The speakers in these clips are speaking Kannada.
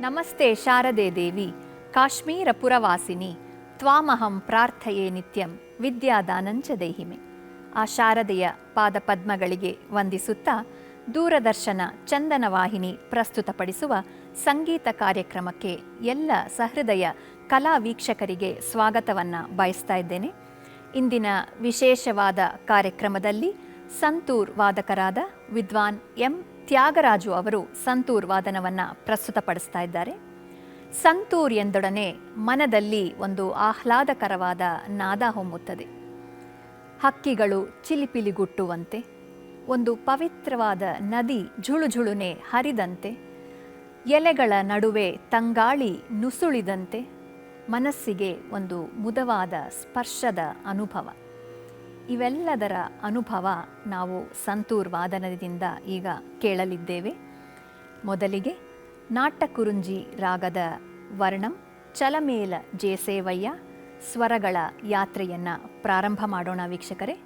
ನಮಸ್ತೆ ಶಾರದೆ ದೇವಿ, ಕಾಶ್ಮೀರ ಪುರವಾಸಿನಿ, ತ್ವಾಮಹಂ ಪ್ರಾರ್ಥಯೇ ನಿತ್ಯಂ, ವಿದ್ಯಾದಾನಂಚ ದೇಹಿಮೆ. ಆ ಶಾರದೆಯ ಪಾದ ಪದ್ಮಗಳಿಗೆ ವಂದಿಸುತ್ತಾ ದೂರದರ್ಶನ ಚಂದನ ವಾಹಿನಿ ಪ್ರಸ್ತುತಪಡಿಸುವ ಸಂಗೀತ ಕಾರ್ಯಕ್ರಮಕ್ಕೆ ಎಲ್ಲ ಸಹೃದಯ ಕಲಾ ವೀಕ್ಷಕರಿಗೆ ಸ್ವಾಗತವನ್ನು ಬಯಸ್ತಾ ಇದ್ದೇನೆ. ಇಂದಿನ ವಿಶೇಷವಾದ ಕಾರ್ಯಕ್ರಮದಲ್ಲಿ ಸಂತೂರ್ ವಾದಕರಾದ ವಿದ್ವಾನ್ ಎಂ. ತ್ಯಾಗರಾಜು ಅವರು ಸಂತೂರ್ ವಾದನವನ್ನು ಪ್ರಸ್ತುತಪಡಿಸ್ತಾ ಇದ್ದಾರೆ. ಸಂತೂರ್ ಎಂದೊಡನೆ ಮನದಲ್ಲಿ ಒಂದು ಆಹ್ಲಾದಕರವಾದ ನಾದ ಹೊಮ್ಮುತ್ತದೆ. ಹಕ್ಕಿಗಳು ಚಿಲಿಪಿಲಿಗುಟ್ಟುವಂತೆ, ಒಂದು ಪವಿತ್ರವಾದ ನದಿ ಝುಳುಝುಳುನೆ ಹರಿದಂತೆ, ಎಲೆಗಳ ನಡುವೆ ತಂಗಾಳಿ ನುಸುಳಿದಂತೆ ಮನಸ್ಸಿಗೆ ಒಂದು ಮುದವಾದ ಸ್ಪರ್ಶದ ಅನುಭವ. ಇವೆಲ್ಲದರ ಅನುಭವ ನಾವು ಸಂತೂರ್ ವಾದನದಿಂದ ಈಗ ಕೇಳಲಿದ್ದೇವೆ. ಮೊದಲಿಗೆ ನಾಟಕುರುಂಜಿ ರಾಗದ ವರ್ಣಂ, ಚಲಮೇಲ ಜೇಸೇವಯ್ಯ ಸ್ವರಗಳ ಯಾತ್ರೆಯನ್ನು ಪ್ರಾರಂಭ ಮಾಡೋಣ ವೀಕ್ಷಕರೇ.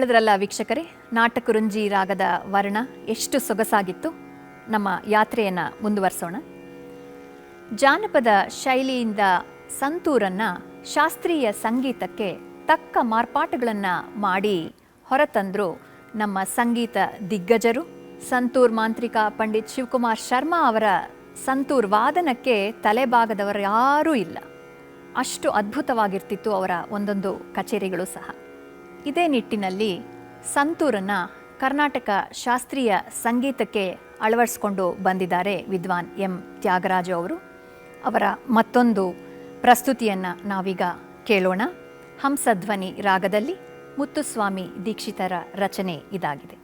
ಕೇಳಿದ್ರಲ್ಲ ವೀಕ್ಷಕರೇ, ನಾಟಕರುಂಜಿ ರಾಗದ ವರ್ಣ ಎಷ್ಟು ಸೊಗಸಾಗಿತ್ತು? ನಮ್ಮ ಯಾತ್ರೆಯನ್ನು ಮುಂದುವರಿಸೋಣ. ಜಾನಪದ ಶೈಲಿಯಿಂದ ಸಂತೂರನ್ನ ಶಾಸ್ತ್ರೀಯ ಸಂಗೀತಕ್ಕೆ ತಕ್ಕ ಮಾರ್ಪಾಟುಗಳನ್ನು ಮಾಡಿ ಹೊರತಂದರು ನಮ್ಮ ಸಂಗೀತ ದಿಗ್ಗಜರು, ಸಂತೂರ್ ಮಾಂತ್ರಿಕ ಪಂಡಿತ್ ಶಿವಕುಮಾರ್ ಶರ್ಮಾ ಅವರ ಸಂತೂರ್ ವಾದನಕ್ಕೆ ತಲೆಬಾಗದವರು ಯಾರೂ ಇಲ್ಲ. ಅಷ್ಟು ಅದ್ಭುತವಾಗಿರ್ತಿತ್ತು ಅವರ ಒಂದೊಂದು ಕಚೇರಿಗಳು ಸಹ. ಇದೇ ನಿಟ್ಟಿನಲ್ಲಿ ಸಂತೂರನ್ನು ಕರ್ನಾಟಕ ಶಾಸ್ತ್ರೀಯ ಸಂಗೀತಕ್ಕೆ ಅಳವಡಿಸ್ಕೊಂಡು ಬಂದಿದ್ದಾರೆ ವಿದ್ವಾನ್ ಎಂ. ತ್ಯಾಗರಾಜು ಅವರು. ಅವರ ಮತ್ತೊಂದು ಪ್ರಸ್ತುತಿಯನ್ನು ನಾವೀಗ ಕೇಳೋಣ. ಹಂಸಧ್ವನಿ ರಾಗದಲ್ಲಿ ಮುತ್ತುಸ್ವಾಮಿ ದೀಕ್ಷಿತರ ರಚನೆ ಇದಾಗಿದೆ.